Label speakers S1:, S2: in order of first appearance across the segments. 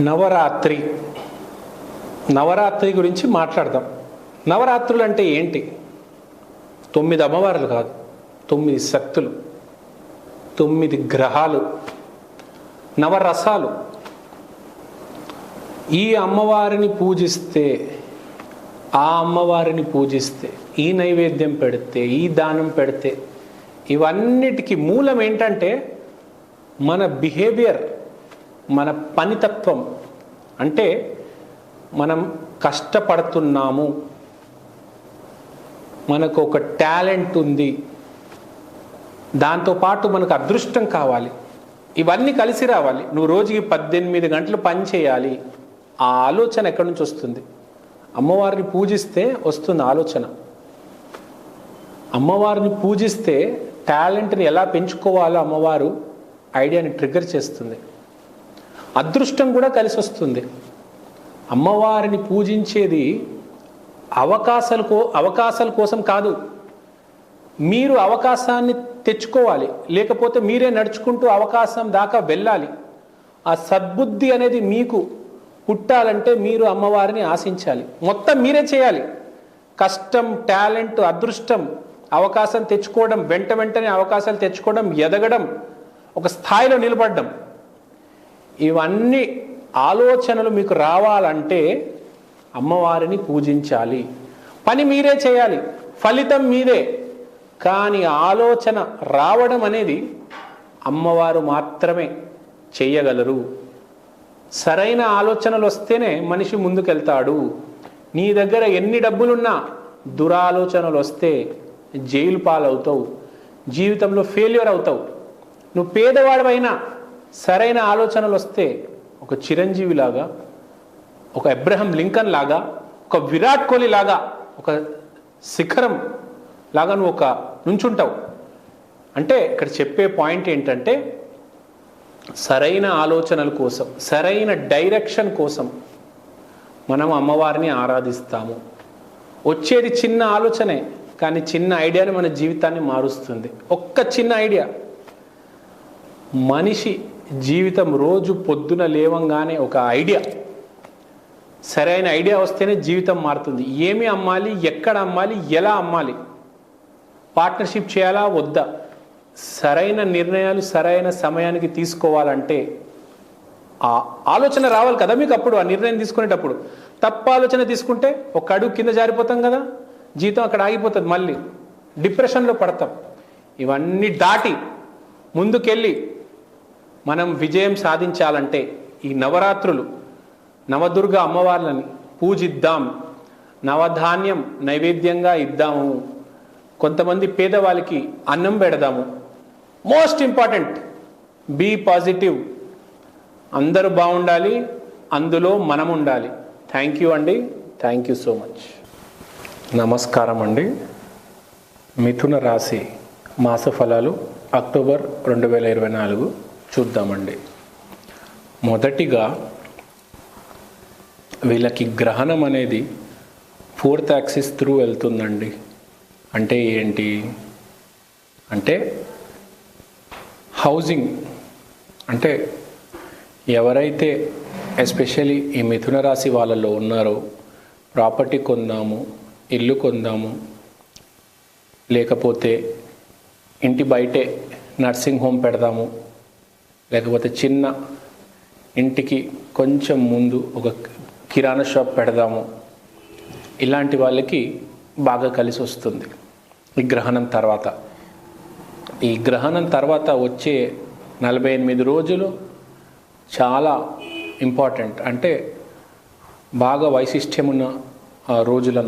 S1: నవరాత్రి. నవరాత్రి గురించి మాట్లాడదాం. నవరాత్రులు అంటే ఏంటి? తొమ్మిది అమ్మవార్లు కాదు తొమ్మిది శక్తులు తొమ్మిది గ్రహాలు నవరసాలు. ఈ అమ్మవారిని పూజిస్తే ఆ అమ్మవారిని పూజిస్తే ఈ నైవేద్యం పెడితే ఈ దానం పెడితే ఇవన్నిటికీ మూలం ఏంటంటే మన బిహేవియర్. మన పనితత్వం. అంటే మనం కష్టపడుతున్నాము. మనకు ఒక టాలెంట్ ఉంది. దాంతోపాటు మనకు అదృష్టం కావాలి. ఇవన్నీ కలిసి రావాలి. నువ్వు రోజుకి పద్దెనిమిది గంటలు పని చేయాలి. ఆ ఆలోచన ఎక్కడి నుంచి వస్తుంది? అమ్మవారిని పూజిస్తే వస్తుంది ఆలోచన. అమ్మవారిని పూజిస్తే టాలెంట్ని ఎలా పెంచుకోవాలో అమ్మవారు ఐడియాని ట్రిగర్ చేస్తుంది. అదృష్టం కూడా కలిసి వస్తుంది అమ్మవారిని పూజించేది అవకాశాల కో అవకాశాల కోసం కాదు. మీరు అవకాశాన్ని తెచ్చుకోవాలి. లేకపోతే మీరే నడుచుకుంటూ అవకాశం దాకా వెళ్ళాలి. ఆ సద్బుద్ధి అనేది మీకు పుట్టాలంటే మీరు అమ్మవారిని ఆశించాలి. మొత్తం మీరే చేయాలి. కష్టం టాలెంట్ అదృష్టం అవకాశం తెచ్చుకోవడం వెంట వెంటనే అవకాశాలు తెచ్చుకోవడం ఎదగడం ఒక స్థాయిలో నిలబడడం. ఇవన్నీ ఆలోచనలు మీకు రావాలంటే అమ్మవారిని పూజించాలి. పని మీరే చేయాలి ఫలితం మీదే. కానీ ఆలోచన రావడం అనేది అమ్మవారు మాత్రమే చేయగలరు. సరైన ఆలోచనలు వస్తేనే మనిషి ముందుకెళ్తాడు. నీ దగ్గర ఎన్ని డబ్బులున్నా దురాలోచనలు వస్తే జైలు పాలవుతావు. జీవితంలో ఫెయిల్యూర్ అవుతావు. నువ్వు పేదవాడవైనా సరైన ఆలోచనలు వస్తే ఒక చిరంజీవి లాగా ఒక అబ్రహం లింకన్ లాగా ఒక విరాట్ కోహ్లీ లాగా ఒక శిఖరం లాగా నువ్వు ఒక నుంచుంటావు. అంటే ఇక్కడ చెప్పే పాయింట్ ఏంటంటే సరైన ఆలోచనల కోసం సరైన డైరెక్షన్ కోసం మనం అమ్మవారిని ఆరాధిస్తాము. వచ్చేది చిన్న ఆలోచనే కానీ చిన్న ఐడియాని మన జీవితాన్ని మారుస్తుంది. ఒక్క చిన్న ఐడియా. మనిషి జీవితం రోజు పొద్దున లేవంగానే ఒక ఐడియా. సరైన ఐడియా వస్తేనే జీవితం మారుతుంది. ఏమి అమ్మాలి ఎక్కడ అమ్మాలి ఎలా అమ్మాలి? పార్ట్నర్షిప్ చేయాలా వద్దా? సరైన నిర్ణయాలు సరైన సమయానికి తీసుకోవాలంటే ఆ ఆలోచన రావాలి కదా మీకు అప్పుడు ఆ నిర్ణయం తీసుకునేటప్పుడు. తప్పు ఆలోచన తీసుకుంటే ఒక అడుగు కింద జారిపోతాం కదా? జీవితం అక్కడ ఆగిపోతుంది మళ్ళీ. డిప్రెషన్లో పడతాం. ఇవన్నీ దాటి ముందుకెళ్ళి మనం విజయం సాధించాలంటే ఈ నవరాత్రులు నవదుర్గ అమ్మవార్లని పూజిద్దాం. నవధాన్యం నైవేద్యంగా ఇద్దాము. కొంతమంది పేదవాళ్ళకి అన్నం పెడదాము. Most important be positive. అందరూ బాగుండాలి అందులో మనం ఉండాలి థ్యాంక్ యూ అండి థ్యాంక్ యూ సో మచ్. నమస్కారం అండి. మిథున రాశి మాస ఫలాలు అక్టోబర్ రెండు వేల ఇరవై నాలుగు. చూద్దామండి. మొదటిగా వీళ్ళకి గ్రహణం అనేది ఫోర్త్ యాక్సిస్ త్రూ వెళ్తుందండి. అంటే ఏంటి? అంటే హౌసింగ్. అంటే ఎవరైతే ఎస్పెషలీ ఈ మిథున రాశి వాళ్ళలో ఉన్నారో ప్రాపర్టీ కొందాము ఇల్లు కొందాము లేకపోతే ఇంటి బయటే నర్సింగ్ హోమ్ పెడదాము లేకపోతే చిన్న ఇంటికి కొంచెం ముందు ఒక కిరాణా షాప్ పెడదాము. ఇలాంటి వాళ్ళకి బాగా కలిసి వస్తుంది. ఈ గ్రహణం తర్వాత. ఈ గ్రహణం తర్వాత వచ్చే నలభై ఎనిమిది రోజులు చాలా ఇంపార్టెంట్. అంటే బాగా వైశిష్ట్యం ఉన్న రోజులు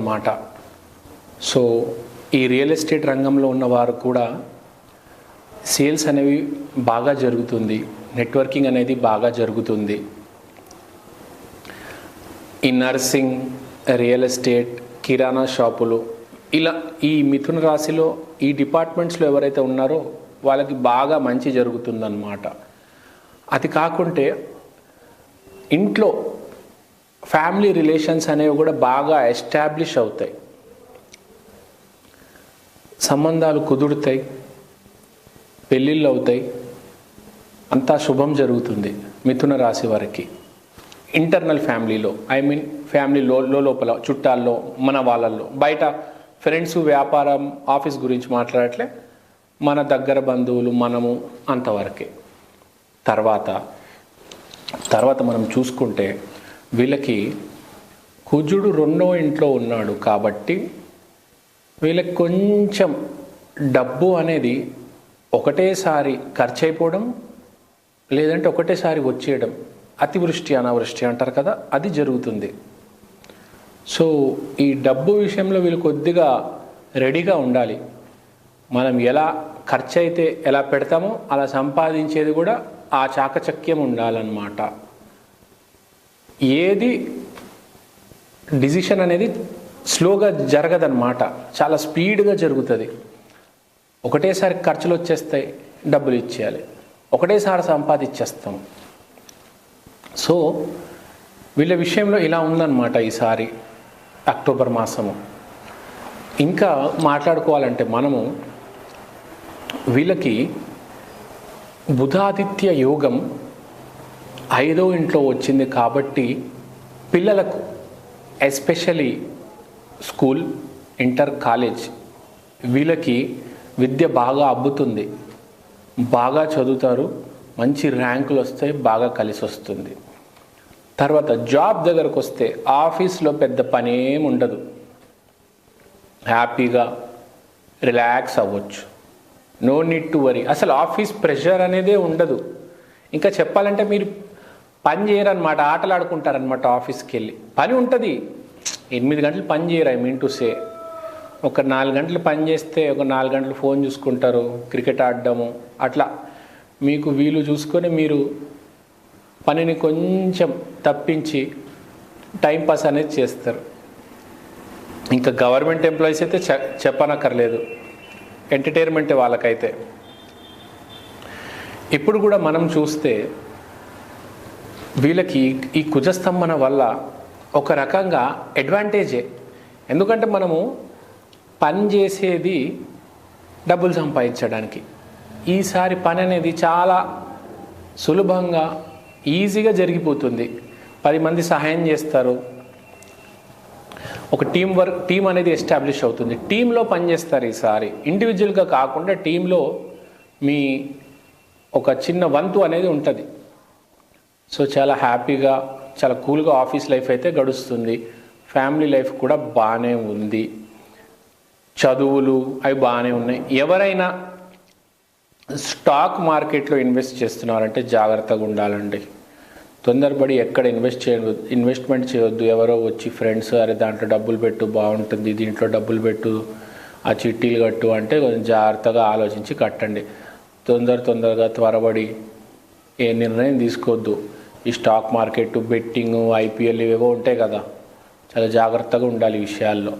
S1: సో ఈ రియల్ ఎస్టేట్ రంగంలో ఉన్న వారు కూడా సేల్స్ అనేవి బాగా జరుగుతుంది. నెట్వర్కింగ్ అనేది బాగా జరుగుతుంది. ఈ నర్సింగ్ రియల్ ఎస్టేట్ కిరాణా షాపులు ఇలా ఈ మిథున రాశిలో ఈ డిపార్ట్మెంట్స్లో ఎవరైతే ఉన్నారో వాళ్ళకి బాగా మంచి జరుగుతుందన్నమాట. అది కాకుంటే ఇంట్లో ఫ్యామిలీ రిలేషన్స్ అనేవి కూడా బాగా ఎస్టాబ్లిష్ అవుతాయి. సంబంధాలు కుదురుతాయి. పెళ్ళిళ్ళు అవుతాయి. అంతా శుభం జరుగుతుంది మిథున రాశి వారికి. ఇంటర్నల్ ఫ్యామిలీలో ఐ మీన్ ఫ్యామిలీలో లో లోపల చుట్టాల్లో మన వాళ్ళల్లో. బయట ఫ్రెండ్స్ వ్యాపారం ఆఫీస్ గురించి మాట్లాడట్లే. మన దగ్గర బంధువులు మనము అంతవరకే. తర్వాత తర్వాత మనం చూసుకుంటే వీళ్ళకి కుజుడు రెండో ఇంట్లో ఉన్నాడు కాబట్టి వీళ్ళకి కొంచెం డబ్బు అనేది ఒకటేసారి ఖర్చు అయిపోవడం లేదంటే ఒకటేసారి వచ్చేయడం. అతివృష్టి అనావృష్టి అంటారు కదా అది జరుగుతుంది. సో ఈ డబ్బు విషయంలో వీళ్ళు కొద్దిగా రెడీగా ఉండాలి. మనం ఎలా ఖర్చు అయితే ఎలా పెడతామో అలా సంపాదించేది కూడా ఆ చాకచక్యం ఉండాలన్నమాట. ఏది డిసిషన్ అనేది స్లోగా జరగదన్నమాట. చాలా స్పీడ్గా జరుగుతుంది. ఒకటేసారి ఖర్చులు వచ్చేస్తాయి డబ్బులు ఇచ్చేయాలి. ఒకటేసారి సంపాదించేస్తాం సో వీళ్ళ విషయంలో ఇలా ఉందన్నమాట ఈసారి అక్టోబర్ మాసము. ఇంకా మాట్లాడుకోవాలంటే మనము వీళ్ళకి బుధాదిత్య యోగం ఐదో ఇంట్లో వచ్చింది కాబట్టి పిల్లలకు ఎస్పెషలీ స్కూల్ ఇంటర్ కాలేజ్ వీళ్ళకి విద్య బాగా అబ్బుతుంది. బాగా చదువుతారు మంచి ర్యాంకులు వస్తాయి బాగా కలిసి వస్తుంది. తర్వాత జాబ్ దగ్గరకు వస్తే ఆఫీస్లో పెద్ద పని ఉండదు. హ్యాపీగా రిలాక్స్ అవ్వచ్చు. No need to worry. అసలు ఆఫీస్ ప్రెషర్ అనేదే ఉండదు. ఇంకా చెప్పాలంటే మీరు పని చేయరనమాట ఆటలు ఆడుకుంటారనమాట ఆఫీస్కి వెళ్ళి పని ఉంటుంది. ఎనిమిది గంటలు పని చేయరు ఐ మీన్ టు సే. ఒక నాలుగు గంటలు పని చేస్తే ఒక నాలుగు గంటలు ఫోన్ చూసుకుంటారు క్రికెట్ ఆడడము అట్లా. మీకు వీలు చూసుకొని మీరు పనిని కొంచెం తప్పించి టైంపాస్ అనేది చేస్తారు. ఇంకా గవర్నమెంట్ ఎంప్లాయీస్ అయితే చెప్పనక్కర్లేదు. ఎంటర్టైన్మెంట్ వాళ్ళకైతే. ఇప్పుడు కూడా మనం చూస్తే వీళ్ళకి ఈ కుజస్తంభన వల్ల ఒక రకంగా అడ్వాంటేజే. ఎందుకంటే మనము పని చేసేది డబ్బులు సంపాదించడానికి. ఈసారి పని అనేది చాలా సులభంగా ఈజీగా జరిగిపోతుంది. పది మంది సహాయం చేస్తారు. ఒక టీం వర్క్ టీం అనేది ఎస్టాబ్లిష్ అవుతుంది. టీంలో పనిచేస్తారు ఈసారి. ఇండివిజువల్గా కాకుండా టీంలో మీ ఒక చిన్న వంతు అనేది ఉంటుంది. సో చాలా హ్యాపీగా చాలా కూల్గా ఆఫీస్ లైఫ్ అయితే గడుస్తుంది. ఫ్యామిలీ లైఫ్ కూడా బాగానే ఉంది. చదువులు అవి బాగానే ఉన్నాయి. ఎవరైనా స్టాక్ మార్కెట్లో ఇన్వెస్ట్ చేస్తున్నారంటే జాగ్రత్తగా ఉండాలండి. తొందరపడి ఎక్కడ ఇన్వెస్ట్ చేయవద్దు ఇన్వెస్ట్మెంట్ చేయొద్దు. ఎవరో వచ్చి ఫ్రెండ్స్ అరే దాంట్లో డబ్బులు పెట్టు బాగుంటుంది దీంట్లో డబ్బులు పెట్టు ఆ చిట్టీలు కట్టు అంటే కొంచెం జాగ్రత్తగా ఆలోచించి కట్టండి. తొందర తొందరగా త్వరపడి ఏ నిర్ణయం తీసుకోవద్దు. ఈ స్టాక్ మార్కెట్ బెట్టింగ్ ఐపీఎల్ ఇవేవో ఉంటాయి కదా. చాలా జాగ్రత్తగా ఉండాలి ఈ విషయాల్లో.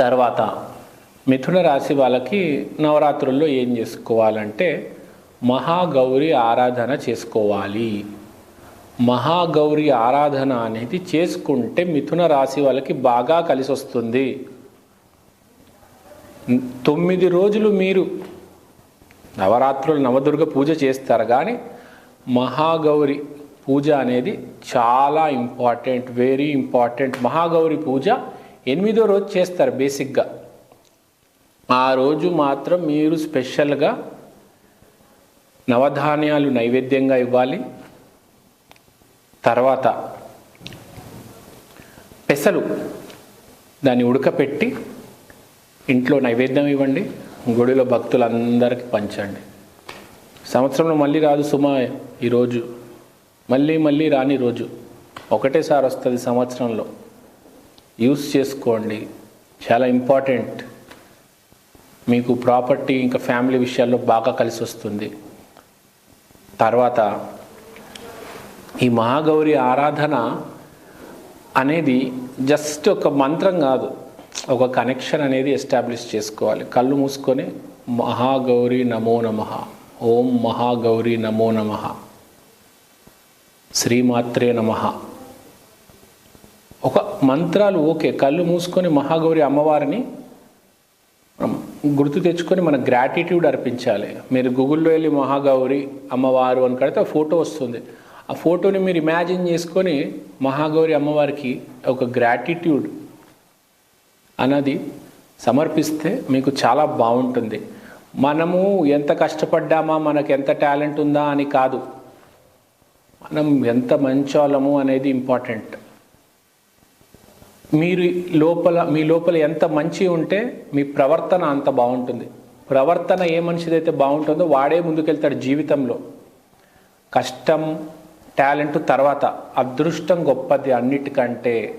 S1: తర్వాత మిథున రాశి వాళ్ళకి నవరాత్రుల్లో ఏం చేసుకోవాలంటే మహాగౌరి ఆరాధన చేసుకోవాలి. మహాగౌరి ఆరాధన అనేది చేసుకుంటే మిథున రాశి వాళ్ళకి బాగా కలిసి వస్తుంది. తొమ్మిది రోజులు మీరు నవరాత్రులు నవదుర్గ పూజ చేస్తారు కానీ మహాగౌరి పూజ అనేది చాలా important very important Mahagauri puja ఎనిమిదో రోజు చేస్తారు బేసిక్గా. ఆ రోజు మాత్రం మీరు స్పెషల్గా నవధాన్యాలు నైవేద్యంగా ఇవ్వాలి. తర్వాత పెసలు దాన్ని ఉడకపెట్టి ఇంట్లో నైవేద్యం ఇవ్వండి. గుడిలో భక్తులందరికీ పంచండి. సంవత్సరంలో మళ్ళీ రాదు సుమా ఈరోజు మళ్ళీ మళ్ళీ రాని రోజు. ఒకటేసారి వస్తుంది సంవత్సరంలో. యూస్ చేసుకోండి. చాలా ఇంపార్టెంట్. మీకు ప్రాపర్టీ ఇంకా ఫ్యామిలీ విషయాల్లో బాగా కలిసి వస్తుంది. తర్వాత ఈ మహాగౌరి ఆరాధన అనేది జస్ట్ ఒక మంత్రం కాదు. ఒక కనెక్షన్ అనేది ఎస్టాబ్లిష్ చేసుకోవాలి. కళ్ళు మూసుకొని మహాగౌరి నమో నమ. ఓం మహాగౌరి నమో నమ. శ్రీమాత్రే నమ. మంత్రాలు ఓకే. కళ్ళు మూసుకొని మహాగౌరి అమ్మవారిని గుర్తు తెచ్చుకొని మన గ్రాటిట్యూడ్ అర్పించాలి. మీరు గూగుల్లో వెళ్ళి మహాగౌరి అమ్మవారు అని కడితే ఫోటో వస్తుంది. ఆ ఫోటోని మీరు ఇమాజిన్ చేసుకొని మహాగౌరి అమ్మవారికి ఒక గ్రాటిట్యూడ్ అన్నది సమర్పిస్తే మీకు చాలా బాగుంటుంది. మనము ఎంత కష్టపడ్డామా మనకు ఎంత టాలెంట్ ఉందా అని కాదు. మనం ఎంత మంచోళము అనేది ఇంపార్టెంట్ మీరు లోపల మీ లోపల ఎంత మంచి ఉంటే మీ ప్రవర్తన అంత బాగుంటుంది. ప్రవర్తన ఏ మనిషిదైతే బాగుంటుందో వాడే ముందుకెళ్తాడు జీవితంలో. కష్టం టాలెంట్ తర్వాత అదృష్టం గొప్పది అన్నిటికంటే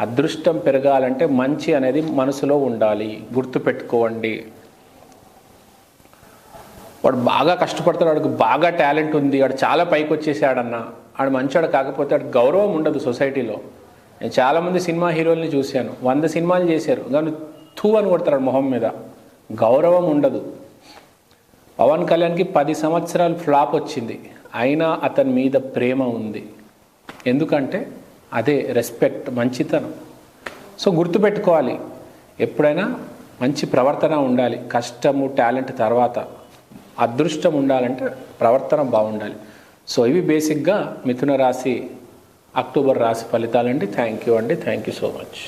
S1: అదృష్టం పెరగాలంటే మంచి అనేది మనసులో ఉండాలి. గుర్తుపెట్టుకోండి. వాడు బాగా కష్టపడతాడు వాడికి బాగా టాలెంట్ ఉంది వాడు చాలా పైకి వచ్చేసాడన్న వాడు మంచివాడు కాకపోతే వాడు గౌరవం ఉండదు సొసైటీలో. నేను చాలామంది సినిమా హీరోల్ని చూశాను. వంద సినిమాలు చేశారు. కానీ థూ అని కొడతారు మొహం మీద. గౌరవం ఉండదు. పవన్ కళ్యాణ్కి పది సంవత్సరాలు ఫ్లాప్ వచ్చింది. అయినా అతని మీద ప్రేమ ఉంది. ఎందుకంటే అదే రెస్పెక్ట్ మంచితనం. సో గుర్తుపెట్టుకోవాలి. ఎప్పుడైనా మంచి ప్రవర్తన ఉండాలి. కష్టము టాలెంట్ తర్వాత. అదృష్టం ఉండాలంటే ప్రవర్తన బాగుండాలి. సో ఇవి బేసిక్గా మిథున రాశి అక్టోబర్ రాశి ఫలితాలండి. థ్యాంక్ యూ అండి. Thank you so much